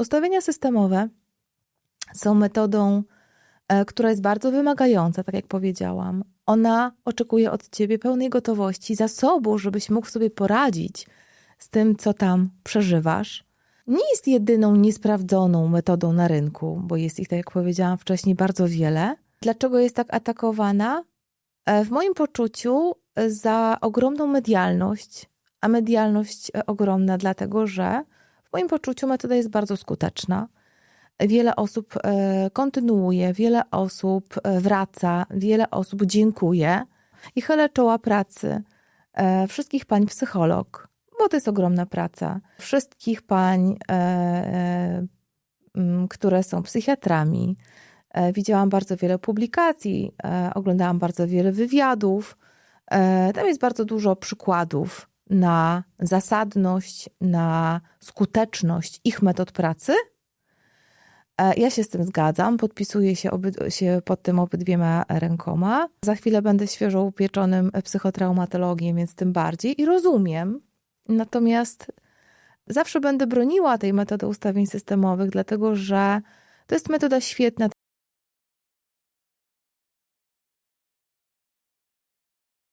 Ustawienia systemowe są metodą, e, która jest bardzo wymagająca, tak jak powiedziałam. Ona oczekuje od ciebie pełnej gotowości, zasobu, żebyś mógł sobie poradzić z tym, co tam przeżywasz. Nie jest jedyną niesprawdzoną metodą na rynku, bo jest ich, tak jak powiedziałam wcześniej, bardzo wiele. Dlaczego jest tak atakowana? E, W moim poczuciu e, za ogromną medialność, a medialność ogromna, dlatego że w moim poczuciu metoda jest bardzo skuteczna. Wiele osób e, kontynuuje, wiele osób e, wraca, wiele osób dziękuję i chylę czoła pracy e, wszystkich pań psycholog, bo to jest ogromna praca. Wszystkich pań, które są psychiatrami. Widziałam bardzo wiele publikacji, oglądałam bardzo wiele wywiadów. Tam jest bardzo dużo przykładów na zasadność, na skuteczność ich metod pracy. E, Ja się z tym zgadzam, podpisuję się, oby, się pod tym obydwiema rękoma. Za chwilę będę świeżo upieczonym psychotraumatologiem, więc tym bardziej i rozumiem. Natomiast zawsze będę broniła tej metody ustawień systemowych, dlatego że to jest metoda świetna